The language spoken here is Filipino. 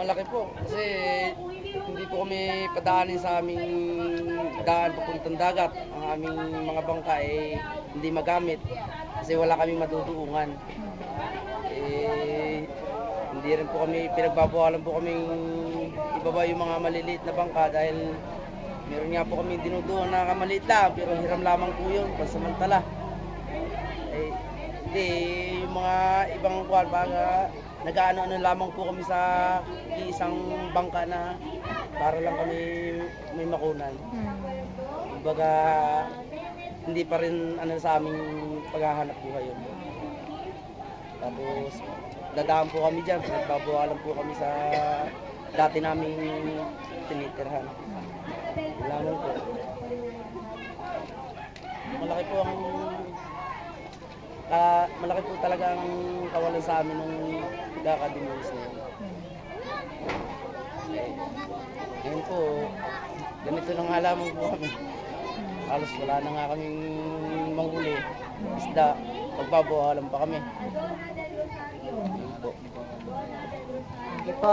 malaki po. Kasi hindi po kami padaanin sa aming daan papuntang dagat. Ang aming mga bangka eh hindi magamit. Kasi wala kami maduduungan. Eh, hindi rin po kami, pinagbabawalan po kami ibaba yung mga maliliit na bangka dahil meron nga po kami dinuduhan na kamaliit lang pero hiram lamang po yun pansamantala. Eh, hindi, yung mga ibang kuwan, baga nag-ano-ano lamang po kami sa isang bangka na para lang kami may makunan. Hmm. Kumbaga, hindi pa rin ano sa aming paghahanap buhay yun. Tapos, dadaan po kami dyan, nagbabawalan po kami sa dati naming tinitirhan. Yun Lamang po. Malaki po ang ah, malaki po talaga ang kawalan sa amin nung kakadimulis na yun. Eh, ngayon po, ganito na nga lamang po kami. Halos wala na nga kaming manghuli. Isda, magbabawalan pa kami. Yun po. Sige po.